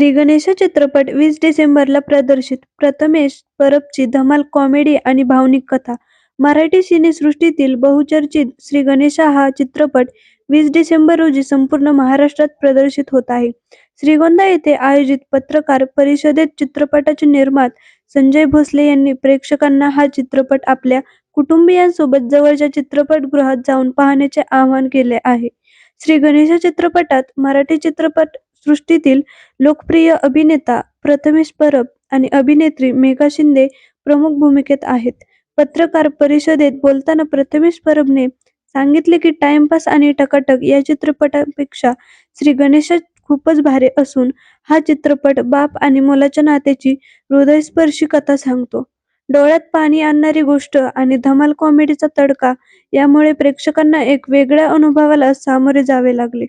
श्री गणेश चित्रपट वीस डिसेंबरला प्रदर्शित. प्रथमेश परबची धमाल कॉमेडी आणि भावनिक कथा. मराठी सिनेसृष्टीतील बहुचर्चित श्री गणेशा हा चित्रपट वीस डिसेंबर रोजी संपूर्ण महाराष्ट्रात प्रदर्शित होत आहे. श्रीगोंदा येथे आयोजित पत्रकार परिषदेत चित्रपटाचे निर्मात संजय भोसले यांनी प्रेक्षकांना हा चित्रपट आपल्या कुटुंबियांसोबत जवळच्या चित्रपटगृहात जाऊन पाहण्याचे आवाहन केले आहे. श्री गणेशा चित्रपटात मराठी चित्रपट सृष्टीतील लोकप्रिय अभिनेता प्रथमेश परब आणि अभिनेत्री मेघा शिंदे प्रमुख भूमिकेत आहेत. पत्रकार परिषदेत बोलताना प्रथमेश परबने सांगितले की टाइमपास आणि टकाटक या चित्रपटापेक्षा श्री गणेश खूपच भारी असून हा चित्रपट बाप आणि मुलाच्या नात्याची हृदयस्पर्शी कथा सांगतो. डोळ्यात पाणी आणणारी गोष्ट आणि धमाल कॉमेडीचा तडका यामुळे प्रेक्षकांना एक वेगळ्या अनुभवाला सामोरे जावे लागले.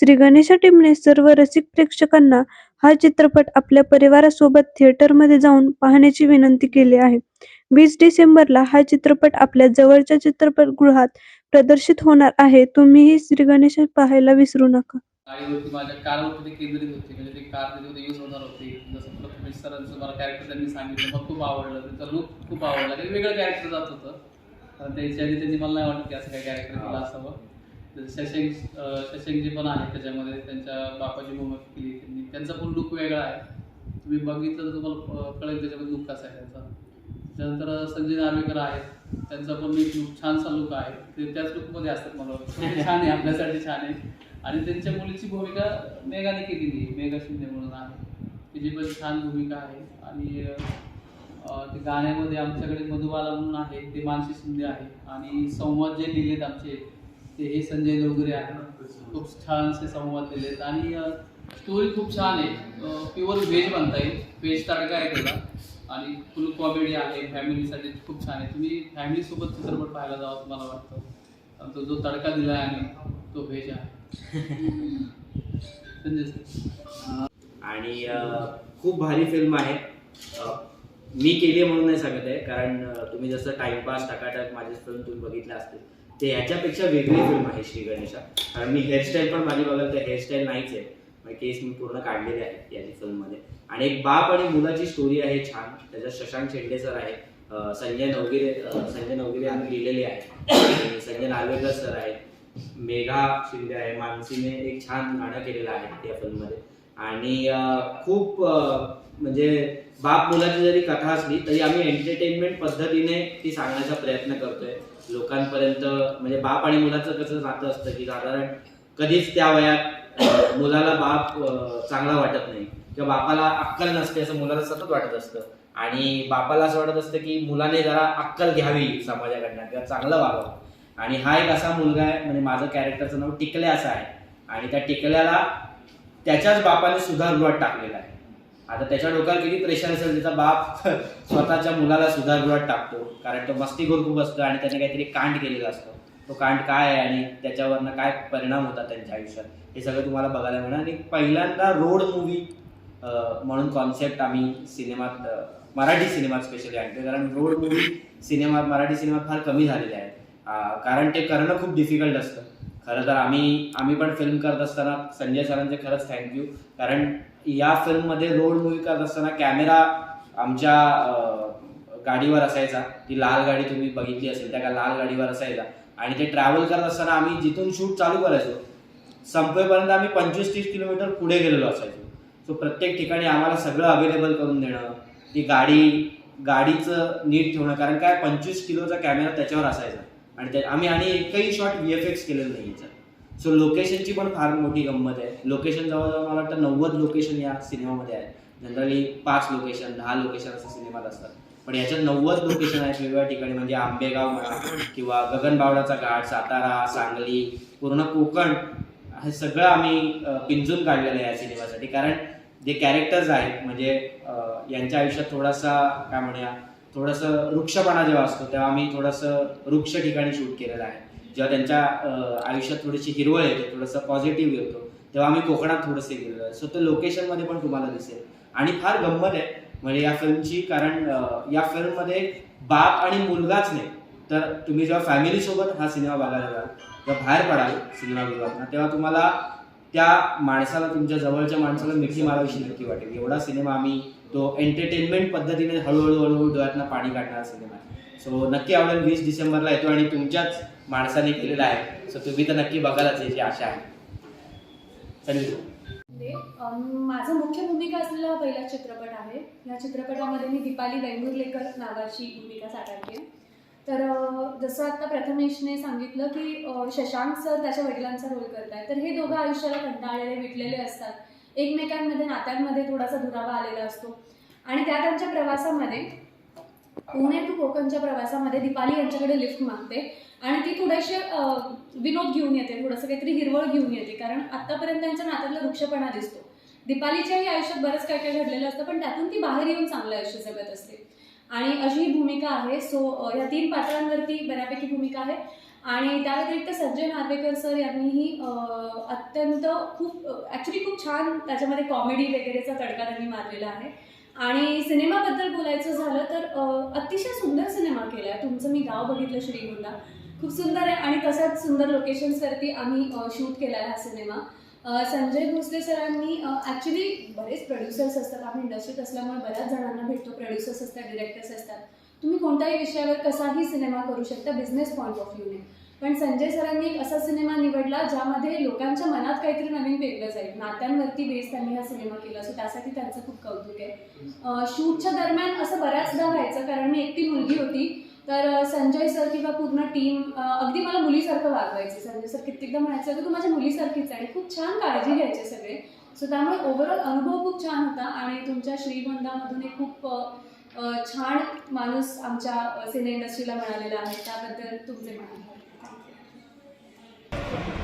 श्री गणेशा टीमने सर्व रसिक प्रेक्षकांना हा चित्रपट आपल्या परिवारासोबत थिएटरमध्ये जाऊन पाहण्याची विनंती केली आहे. वीस डिसेंबरला हा चित्रपट आपल्या जवळच्या चित्रपटगृहात प्रदर्शित होणार आहे. तुम्हीही श्री गणेश पाहायला विसरू नका. गाडीवरती माझ्या कारवरती ते केंद्रित होते. म्हणजे ते कार तिथे यूज होणार होते. जसं प्रथमेश सरांचं मला कॅरेक्टर त्यांनी सांगितलं मला खूप आवडलं. त्याचा लुक खूप आवडला. काही वेगळं कॅरेक्टर जात होतं. कारण त्याच्या आधी त्यांनी मला नाही वाटत की असं काही कॅरेक्टर केलं असावं. शशांक अं, पण आहेत त्याच्यामध्ये त्यांच्या बापाची भूमिका केली त्यांनी त्यांचा पण लुक वेगळा आहे. तुम्ही बघितलं तर तुम्हाला कळेल त्याच्यामध्ये लुक कसा आहे त्यांचा. त्यानंतर संजय नार्वेकर आहेत. त्यांचा पण एक लुक छानसा लुक आहे. ते त्याच लुकमध्ये असतात मला छान आहे आपल्यासाठी छान आहे. आणि त्यांच्या मुलीची भूमिका मेघाने केलेली आहे मेघा शिंदे म्हणून आहे. तिची पण छान भूमिका आहे. आणि ते गाण्यामध्ये आमच्याकडे मधुबाला म्हणून आहे ते मानसी शिंदे आहे. आणि संवाद जे लिहिलेत आमचे ते हे संजय डोंगरे आहे खूप छानसे संवाद दिलेत. आणि स्टोरी खूप छान आहे. प्युअर व्हेज बनता येईल. व्हेज तडका आहे त्याला आणि फुल कॉमेडी आहे. फॅमिलीसाठी खूप छान आहे. तुम्ही फॅमिलीसोबत चित्रपट पाहायला जावं मला वाटतं. आमचा तो जो तडका दिला आहे आम्ही तो व्हेज आहे. संजय आणि खूप भारी फिल्म आहे. मी केली म्हणून नाही सांगत आहे. कारण तुम्ही जसं टाइमपास टकाटक माझी फिल्म तुम्ही बघितल्या असतील. ते ह्याच्यापेक्षा वेगळी फिल्म आहे श्री गणेशा. कारण मी हेअरस्टाईल पण माझी बघाल तर हेअरस्टाईल नाहीच आहे. म्हणजे केस मी पूर्ण काढलेले आहेत याची फिल्ममध्ये आणि एक बाप आणि मुलाची स्टोरी आहे छान. त्याच्यात शशांक शेंडे सर आहे. संजय नवगिरे संजय नवगिरे यांनी लिहिलेले आहे. संजय नार्वेकर सर आहेत. मेघा शिंदे आहे. मानसीने एक छान गाणं केलेलं आहे त्या फिल्ममध्ये आणि खूप म्हणजे बाप मुलाची जरी कथा असली तरी आम्ही एंटरटेनमेंट पद्धतीने ती सांगण्याचा प्रयत्न करतोय. लोकांपर्यंत म्हणजे बाप आणि मुलाचं कसं नातं असतं की साधारण कधीच त्या वयात मुलाला बाप चांगला वाटत नाही. किंवा बापाला अक्कल नसते असं मुलाला सतत वाटत असतं. आणि बापाला असं वाटत असतं की मुलाने जरा अक्कल घ्यावी समाजाकडनं किंवा चांगलं वागावं आणि हा एक असा मुलगा आहे म्हणजे माझं कॅरेक्टरचं नाव टिकल्या असं आहे. आणि त्या टिकल्याला त्याच्याच बापाने सुधारगृहात टाकलेला आहे. आता त्याच्या डोक्यावर किती प्रेशर असेल त्याचा बाप स्वतःच्या मुलाला सुधारगृहात टाकतो. कारण तो मस्तीखोर खूप असतो आणि त्याने काहीतरी कांड केलेला असतो. तो कांड काय आहे आणि त्याच्यावरनं काय परिणाम होतात त्यांच्या आयुष्यात? हे सगळं तुम्हाला बघायला मिळणार. आणि पहिल्यांदा रोड मूवी म्हणून कॉन्सेप्ट आम्ही सिनेमात मराठी सिनेमात स्पेशली आणतो कारण रोड मूवी सिनेमात मराठी सिनेमात फार कमी झालेले आहेत. कारण ते करणं खूप डिफिकल्ट असतं. खरं तर आम्ही आम्ही पण फिल्म करत असताना संजय सरांचे खरंच थँक्यू कारण या फिल्ममध्ये रोड मूवी करत असताना कॅमेरा आमच्या गाडीवर असायचा. ती लाल गाडी तुम्ही बघितली असेल त्या लाल गाडीवर असायचा. आणि ते ट्रॅव्हल करत असताना आम्ही जिथून शूट चालू करायचो संपेपर्यंत आम्ही पंचवीस तीस किलोमीटर पुढे गेलेलो असायचो. सो प्रत्येक ठिकाणी आम्हाला सगळं अवेलेबल करून देणं ती गाडी गाडीचं नीट ठेवणं. कारण काय? पंचवीस किलोचा कॅमेरा त्याच्यावर असायचा. आणि ते आम्ही आणि एकही शॉट व्ही एफ एक्स केलेलं नाही याच्यात सो लोकेशनची पण फार मोठी गंमत आहे. लोकेशन जवळजवळ मला वाटतं नव्वद लोकेशन या सिनेमामध्ये आहे जनरली पाच लोकेशन दहा लोकेशन असं सिनेमात असतात. पण याच्यात नव्वद लोकेशन आहेत वेगवेगळ्या ठिकाणी म्हणजे आंबेगाव म्हणा किंवा गगनबावडाचा घाट सातारा सांगली पूर्ण कोकण हे सगळं आम्ही पिंजून काढलेलं आहे या सिनेमासाठी. कारण जे कॅरेक्टर्स आहेत म्हणजे यांच्या आयुष्यात थोडासा काय म्हणूया थोडंसं वृक्षपणा जेव्हा असतो तेव्हा आम्ही थोडंसं वृक्ष ठिकाणी शूट केलेलं आहे. जेव्हा त्यांच्या आयुष्यात थोडीशी हिरवळ येते थोडंसं पॉझिटिव्ह येतो तेव्हा आम्ही कोकणात थोडंसं गेलेलो आहे. सो ते लोकेशनमध्ये पण तुम्हाला दिसेल. आणि फार गंमत आहे म्हणजे या फिल्मची कारण या फिल्ममध्ये बाप आणि मुलगाच नाही. तर तुम्ही जेव्हा फॅमिलीसोबत हा सिनेमा बघायला जाल तेव्हा बाहेर पडाल सिनेमागृहातनं तेव्हा तुम्हाला त्या माणसाला तुमच्या जवळच्या माणसाला मिठी मारावीशी नक्की वाटेल. एवढा सिनेमा आम्ही तो एंटरटेनमेंट पद्धतीने हळूहळू हळूहळू डोळ्यातनं पाणी काढणारा सिनेमा आहे. सो नक्की आवडेल वीस डिसेंबरला येतो आणि तुमच्याच माणसाने केलेला आहे. सो तुम्ही तर नक्की बघालच याची आशा आहे. म्हणजे, माझा मुख्य भूमिका असलेला पहिला चित्रपट आहे. या चित्रपटामध्ये मी दीपाली वेंगुर्लेकर नावाची भूमिका साकारते तर जसं आता प्रथमेशने सांगितलं की शशांक सर त्याच्या वडिलांचा रोल करतायत. तर हे दोघं आयुष्याला कंटाळलेले विटलेले असतात. एकमेकांमध्ये नात्यांमध्ये थोडासा दुरावा आलेला असतो. आणि त्या त्यांच्या प्रवासामध्ये पुणे टू कोकणच्या प्रवासामध्ये दीपाली यांच्याकडे लिफ्ट मागते. आणि ती थोडेसे विनोद घेऊन येते थोडंसं काहीतरी हिरवळ घेऊन येते. कारण आतापर्यंत त्यांच्या नात्यातला वृक्षपणा दिसतो. दीपालीच्याही आयुष्यात बरंच काय काय घडलेलं असतं पण त्यातून ती बाहेर येऊन चांगलं आयुष्य जगत असते. आणि अशी ही भूमिका आहे. सो या तीन पात्रांवरती बऱ्यापैकी भूमिका आहे. आणि त्या व्यतिरिक्त संजय नार्वेकर सर यांनीही अत्यंत खूप ॲक्च्युली खूप छान त्याच्यामध्ये कॉमेडी वगैरेचा तडका त्यांनी मारलेला आहे. आणि सिनेमाबद्दल बोलायचं झालं तर अतिशय सुंदर सिनेमा केला आहे तुमचं मी गाव बघितलं श्रीगुंडा खूप सुंदर आहे आणि तशाच सुंदर लोकेशन्सवरती आम्ही शूट केला आहे हा सिनेमा. संजय भोसले सरांनी ॲक्च्युली बरेच प्रोड्युसर्स असतात. आम्ही इंडस्ट्रीत असल्यामुळे बऱ्याच जणांना भेटतो. प्रोड्युसर्स असतात डिरेक्टर्स असतात. तुम्ही कोणत्याही विषयावर कसाही सिनेमा करू शकता बिझनेस पॉईंट ऑफ व्ह्यूने पण संजय सरांनी एक असा सिनेमा निवडला ज्यामध्ये लोकांच्या मनात काहीतरी नवीन पेरलं जाईल. नात्यांवरती बेस त्यांनी हा सिनेमा केला सो त्यासाठी त्यांचं खूप कौतुक आहे. शूटच्या दरम्यान असं बऱ्याचदा व्हायचं. कारण मी एकटी मुलगी होती. तर संजय सर किंवा पूर्ण टीम अगदी मला मुलीसारखं वागवायचे. संजय सर कित्येकदा म्हणायचं की तू माझ्या मुलीसारखीच आहे आणि खूप छान काळजी घ्यायचे सगळे. सो त्यामुळे ओव्हरऑल अनुभव खूप छान होता आणि तुमच्या श्रीगोंदामधून एक खूप छान माणूस आमच्या सिने इंडस्ट्रीला मिळालेला आहे. त्याबद्दल तुमचे मान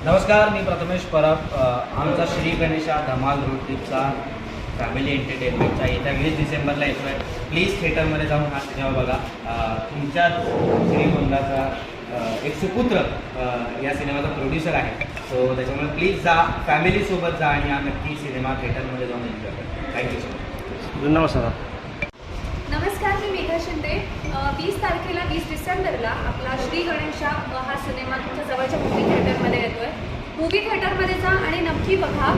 नमस्कार मी प्रथमेश परब आमचा श्री गणेशा धमाल रोड ट्रिपचा फॅमिली एंटरटेनमेंटचा येत्या वीस डिसेंबरला येतो आहे प्लीज थिएटरमध्ये जाऊन हा सिनेमा बघा. अ, तुमच्याच श्रीगोंदाचा एक सुपुत्र या सिनेमाचा प्रोड्युसर आहे. सो त्याच्यामुळे प्लीज जा. फॅमिलीसोबत जा आणि हा नक्की सिनेमा थिएटरमध्ये जाऊन एन्जॉय करा. थँक्यू सो मच नमस्कार नमस्कार मी मेघा शिंदे. वीस तारखेला वीस डिसेंबरला आपला श्री गणेशा हा सिनेमा तुमच्या जवळच्या मूवी थिएटरमध्ये येतोय. मूवी थिएटरमध्ये जा आणि नक्की बघा.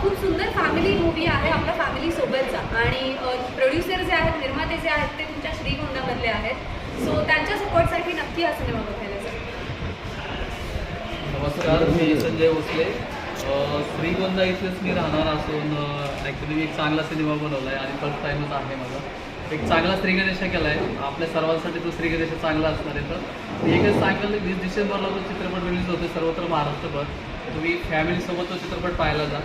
खूप सुंदर फॅमिली मूवी आहे आपल्या फॅमिलीसोबतचा आणि प्रोड्युसर जे आहेत निर्माते जे आहेत ते तुमच्या श्रीगोंदामधले आहेत. सो त्यांच्या सपोर्टसाठी नक्की हा सिनेमा बघायला जा. नमस्कार मी संजय भोसले. श्रीगोंदा इथेच मी राहणार असून ॲक्च्युली मी एक चांगला सिनेमा बनवला आहे आणि फर्स्ट टाईमच आहे माझा. एक चांगला श्रीगणेश केला आहे आपल्या सर्वांसाठी तो श्रीगणेश चांगला असणार आहे तर. एकच सांगेल वीस डिसेंबरला तो चित्रपट रिलीज होतो सर्वत्र महाराष्ट्रभर. तुम्ही फॅमिलीसोबत तो चित्रपट पाहायला जा.